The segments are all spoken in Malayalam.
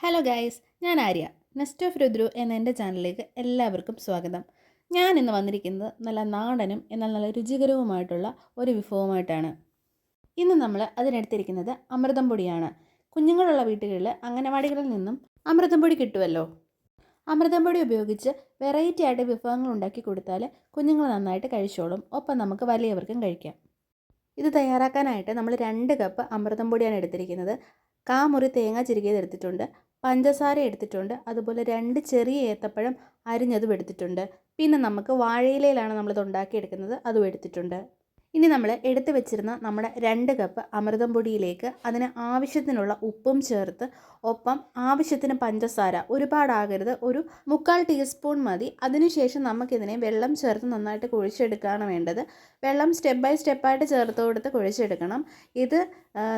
ഹലോ ഗായ്സ് ഞാൻ ആര്യ. നെസ്റ്റ് ഓഫ് രുദ്രു എന്ന എന്റെ ചാനലിലേക്ക് എല്ലാവർക്കും സ്വാഗതം. ഞാൻ ഇന്ന് വന്നിരിക്കുന്നത് നല്ല നാടനും എന്നാൽ നല്ല രുചികരവുമായിട്ടുള്ള ഒരു വിഭവമായിട്ടാണ് ഇന്ന് നമ്മൾ അതിനെടുത്തിരിക്കുന്നത് അമൃതം പൊടിയാണ്. കുഞ്ഞുങ്ങളുള്ള വീട്ടുകളിൽ അംഗനവാടികളിൽ നിന്നും അമൃതം പൊടി കിട്ടുമല്ലോ അമൃതം പൊടി ഉപയോഗിച്ച് വെറൈറ്റി ആയിട്ട് വിഭവങ്ങൾ ഉണ്ടാക്കി കൊടുത്താൽ കുഞ്ഞുങ്ങൾ നന്നായിട്ട് കഴിച്ചോളും. ഒപ്പം നമുക്ക് വലിയവർക്കും കഴിക്കാം. ഇത് തയ്യാറാക്കാനായിട്ട് നമ്മൾ രണ്ട് കപ്പ് അമൃതം പൊടിയാണ് എടുത്തിരിക്കുന്നത്. കാമുറി തേങ്ങ ചിരുകിയത് എടുത്തിട്ടുണ്ട്. പഞ്ചസാര എടുത്തിട്ടുണ്ട്. അതുപോലെ രണ്ട് ചെറിയ ഏത്തപ്പഴം അരിഞ്ഞതും എടുത്തിട്ടുണ്ട്. പിന്നെ നമുക്ക് വാഴയിലയിലാണ് നമ്മളിത് ഉണ്ടാക്കിയെടുക്കുന്നത്. അതും എടുത്തിട്ടുണ്ട്. ഇനി നമ്മൾ എടുത്തു വെച്ചിരുന്ന നമ്മുടെ രണ്ട് കപ്പ് അമൃതം പൊടിയിലേക്ക് അതിന് ആവശ്യത്തിനുള്ള ഉപ്പും ചേർത്ത് ഒപ്പം ആവശ്യത്തിന് പഞ്ചസാര ഒരുപാടാകരുത്. ഒരു മുക്കാൽ ടീസ്പൂൺ മതി. അതിനുശേഷം നമുക്കിതിനെ വെള്ളം ചേർത്ത് നന്നായിട്ട് കുഴിച്ചെടുക്കുകയാണ് വേണ്ടത്. വെള്ളം സ്റ്റെപ്പ് ബൈ സ്റ്റെപ്പായിട്ട് ചേർത്ത് കൊടുത്ത് കുഴിച്ചെടുക്കണം. ഇത്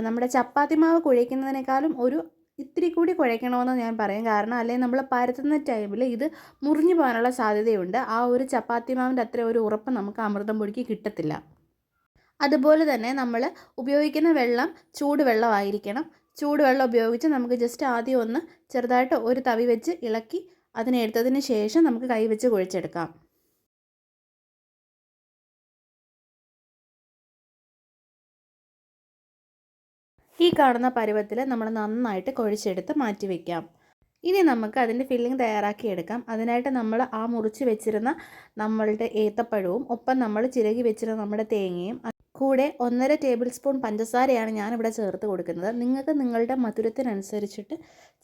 നമ്മുടെ ചപ്പാത്തി മാവ് കുഴയ്ക്കുന്നതിനേക്കാളും ഒരു ഇത്തിരി കൂടി കുഴയ്ക്കണമെന്ന് ഞാൻ പറയും. കാരണം അല്ലെങ്കിൽ നമ്മൾ പരത്തുന്ന ടൈമിൽ ഇത് മുറിഞ്ഞു പോകാനുള്ള സാധ്യതയുണ്ട്. ആ ഒരു ചപ്പാത്തി മാവിന്റെ അത്ര ഒരു ഉറപ്പ് നമുക്ക് അമൃതം പൊടിക്ക് കിട്ടത്തില്ല. അതുപോലെ തന്നെ നമ്മൾ ഉപയോഗിക്കുന്ന വെള്ളം ചൂടുവെള്ളമായിരിക്കണം. ചൂടുവെള്ളം ഉപയോഗിച്ച് നമുക്ക് ജസ്റ്റ് ആദ്യം ഒന്ന് ചെറുതായിട്ട് ഒരു തവി വെച്ച് ഇളക്കി അതിനെടുത്തതിന് ശേഷം നമുക്ക് കൈ വെച്ച് കുഴിച്ചെടുക്കാം. ഈ കാണുന്ന പരുവത്തിൽ നമ്മൾ നന്നായിട്ട് കുഴിച്ചെടുത്ത് മാറ്റി വയ്ക്കാം ഇനി നമുക്ക് അതിന്റെ ഫില്ലിംഗ് തയ്യാറാക്കിയെടുക്കാം അതിനായിട്ട് നമ്മൾ ആ മുറിച്ച് വെച്ചിരുന്ന നമ്മളുടെ ഏത്തപ്പഴവും ഒപ്പം നമ്മൾ ചിരകി വെച്ചിരുന്ന നമ്മുടെ തേങ്ങയും കൂടെ ഒന്നര ടേബിൾ സ്പൂൺ പഞ്ചസാരയാണ് ഞാനിവിടെ ചേർത്ത് കൊടുക്കുന്നത്. നിങ്ങൾക്ക് നിങ്ങളുടെ മധുരത്തിനനുസരിച്ചിട്ട്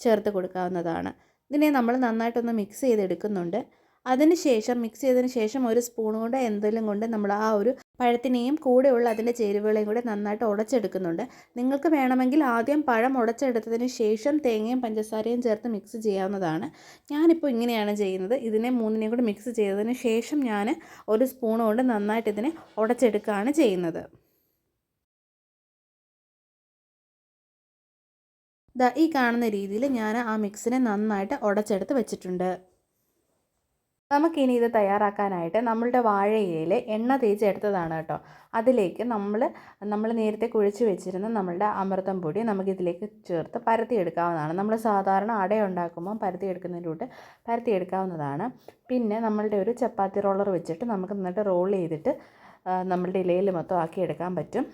ചേർത്ത് കൊടുക്കാവുന്നതാണ്. ഇതിനെ നമ്മൾ നന്നായിട്ടൊന്ന് മിക്സ് ചെയ്തെടുക്കുന്നുണ്ട്. അതിന് ശേഷം മിക്സ് ചെയ്തതിന് ശേഷം ഒരു സ്പൂൺ കൊണ്ട് എന്തെങ്കിലും കൊണ്ട് നമ്മൾ ആ ഒരു പഴത്തിനെയും കൂടെയുള്ള അതിന്റെ ചേരുവകളെയും കൂടെ നന്നായിട്ട് ഉടച്ചെടുക്കുന്നുണ്ട്. നിങ്ങൾക്ക് വേണമെങ്കിൽ ആദ്യം പഴം ഉടച്ചെടുത്തതിന് ശേഷം തേങ്ങയും പഞ്ചസാരയും ചേർത്ത് മിക്സ് ചെയ്യാവുന്നതാണ്. ഞാനിപ്പോൾ ഇങ്ങനെയാണ് ചെയ്യുന്നത്. ഇതിനെ മൂന്നിനെയും കൂടെ മിക്സ് ചെയ്തതിന് ശേഷം ഞാൻ ഒരു സ്പൂൺ കൊണ്ട് നന്നായിട്ട് ഇതിനെ ഉടച്ചെടുക്കുകയാണ് ചെയ്യുന്നത്. ഈ കാണുന്ന രീതിയിൽ ഞാൻ ആ മിക്സിനെ നന്നായിട്ട് ഉടച്ചെടുത്ത് വെച്ചിട്ടുണ്ട്. നമുക്കിനി ഇത് തയ്യാറാക്കാനായിട്ട് നമ്മളുടെ വാഴയിലയിൽ എണ്ണ തേച്ചെടുത്തതാണ് കേട്ടോ. അതിലേക്ക് നമ്മൾ നമ്മൾ നേരത്തെ കുഴച്ച് വെച്ചിരുന്ന നമ്മളുടെ അമൃതം പൊടി നമുക്കിതിലേക്ക് ചേർത്ത് പരത്തിയെടുക്കാവുന്നതാണ്. നമ്മൾ സാധാരണ അട ഉണ്ടാക്കുമ്പോൾ പരത്തിയെടുക്കുന്നതിലൂട്ട് പരത്തിയെടുക്കാവുന്നതാണ്. പിന്നെ നമ്മളുടെ ഒരു ചപ്പാത്തി റോളർ വെച്ചിട്ട് നമുക്ക് നന്നായിട്ട് റോൾ ചെയ്തിട്ട് നമ്മളുടെ ഇലയിൽ മൊത്തം ആക്കിയെടുക്കാൻ പറ്റും.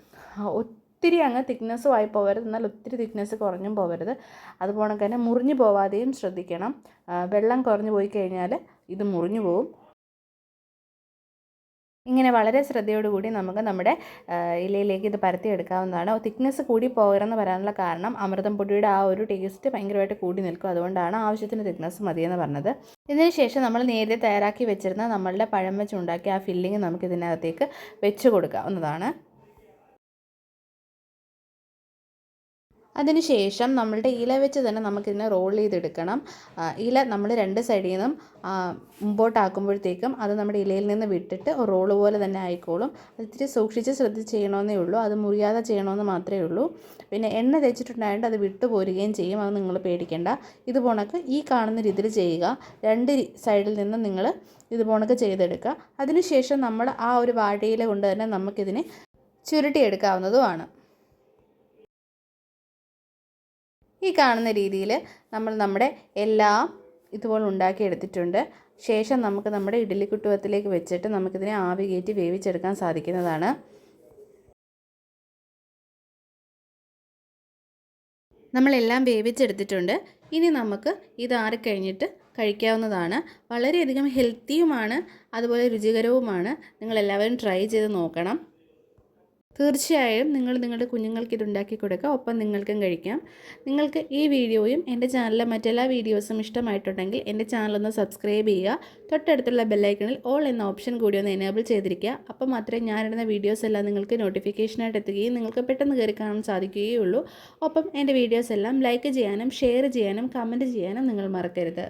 ഒത്തിരി അങ്ങ് തിക്നെസ്സും ആയി പോകരുത് എന്നാൽ ഒത്തിരി തിക്നെസ് കുറഞ്ഞും പോകരുത് അതുപോലെ തന്നെ മുറിഞ്ഞു പോവാതെയും ശ്രദ്ധിക്കണം. വെള്ളം കുറഞ്ഞു പോയി കഴിഞ്ഞാൽ ഇത് മുറിഞ്ഞു പോവും. ഇങ്ങനെ വളരെ ശ്രദ്ധയോടുകൂടി നമുക്ക് നമ്മുടെ ഇലയിലേക്ക് ഇത് പരത്തിയെടുക്കാവുന്നതാണ്. തിക്നെസ് കൂടി പോകരുതെന്ന് പറയാനുള്ള കാരണം അമൃതം പൊടിയുടെ ആ ഒരു ടേസ്റ്റ് ഭയങ്കരമായിട്ട് കൂടി നിൽക്കും. അതുകൊണ്ടാണ് ആവശ്യത്തിന് തിക്നെസ് മതിയെന്ന് പറഞ്ഞത്. ഇതിനുശേഷം നമ്മൾ നേരത്തെ തയ്യാറാക്കി വെച്ചിരുന്ന നമ്മളുടെ പഴം വെച്ച് ഉണ്ടാക്കിയ ആ ഫില്ലിങ് നമുക്ക് ഇതിനകത്തേക്ക് വെച്ച് കൊടുക്കാവുന്നതാണ്. അതിനുശേഷം നമ്മളുടെ ഇല വെച്ച് തന്നെ നമുക്കിതിനെ റോൾ ചെയ്തെടുക്കണം. ഇല നമ്മൾ രണ്ട് സൈഡിൽ നിന്നും മുമ്പോട്ടാക്കുമ്പോഴത്തേക്കും അത് നമ്മുടെ ഇലയിൽ നിന്ന് വിട്ടിട്ട് റോൾ പോലെ തന്നെ ആയിക്കോളും. അത് ഇത്തിരി സൂക്ഷിച്ച് ശ്രദ്ധിച്ച് ചെയ്യണമെന്നേ ഉള്ളൂ. അത് മുറിയാതെ ചെയ്യണമെന്ന് മാത്രമേ ഉള്ളൂ. പിന്നെ എണ്ണ തേച്ചിട്ടുണ്ടായതുകൊണ്ട് അത് വിട്ടു പോരുകയും ചെയ്യും. അത് നിങ്ങൾ പേടിക്കേണ്ട. ഇത് പോണക്ക് ഈ കാണുന്ന രീതിയിൽ ചെയ്യുക. രണ്ട് സൈഡിൽ നിന്ന് നിങ്ങൾ ഇത് പോണക്ക് ചെയ്തെടുക്കുക അതിനുശേഷം നമ്മൾ ആ ഒരു വാഴയില കൊണ്ട് തന്നെ നമുക്കിതിനെ ചുരുട്ടിയെടുക്കാവുന്നതുമാണ്. ഈ കാണുന്ന രീതിയിൽ നമ്മൾ നമ്മുടെ എല്ലാ ഇതുപോലെ ഉണ്ടാക്കിയെടുത്തിട്ടുണ്ട്. ശേഷം നമുക്ക് നമ്മുടെ ഇഡ്ഡലി കുട്ടുവത്തിലേക്ക് വെച്ചിട്ട് നമുക്കിതിനെ ആവി കയറ്റി വേവിച്ചെടുക്കാൻ സാധിക്കുന്നതാണ്. നമ്മളെല്ലാം വേവിച്ചെടുത്തിട്ടുണ്ട്. ഇനി നമുക്ക് ഇത് ആറിക്കഴിഞ്ഞിട്ട് കഴിക്കാവുന്നതാണ്. വളരെയധികം ഹെൽത്തിയുമാണ്. അതുപോലെ രുചികരവുമാണ്. നിങ്ങളെല്ലാവരും ട്രൈ ചെയ്ത് നോക്കണം. തീർച്ചയായും നിങ്ങൾ നിങ്ങളുടെ കുഞ്ഞുങ്ങൾക്ക് ഇതുണ്ടാക്കി കൊടുക്കുക. ഒപ്പം നിങ്ങൾക്കും കഴിക്കാം. നിങ്ങൾക്ക് ഈ വീഡിയോയും എന്റെ ചാനലിലെ മറ്റെല്ലാ വീഡിയോസും ഇഷ്ടമായിട്ടുണ്ടെങ്കിൽ എന്റെ ചാനലൊന്ന് സബ്സ്ക്രൈബ് ചെയ്യുക. തൊട്ടടുത്തുള്ള ബെല്ലൈക്കണിൽ ഓൾ എന്ന ഓപ്ഷൻ കൂടി ഒന്ന് എനേബിൾ ചെയ്തിരിക്കുക. അപ്പോൾ മാത്രമേ ഞാനിടുന്ന വീഡിയോസ് എല്ലാം നിങ്ങൾക്ക് നോട്ടിഫിക്കേഷനായിട്ട് എത്തുകയും നിങ്ങൾക്ക് പെട്ടെന്ന് കയറി കാണാൻ സാധിക്കുകയുള്ളൂ. ഒപ്പം എന്റെ വീഡിയോസ് എല്ലാം ലൈക്ക് ചെയ്യാനും ഷെയർ ചെയ്യാനും കമന്റ് ചെയ്യാനും നിങ്ങൾ മറക്കരുത്.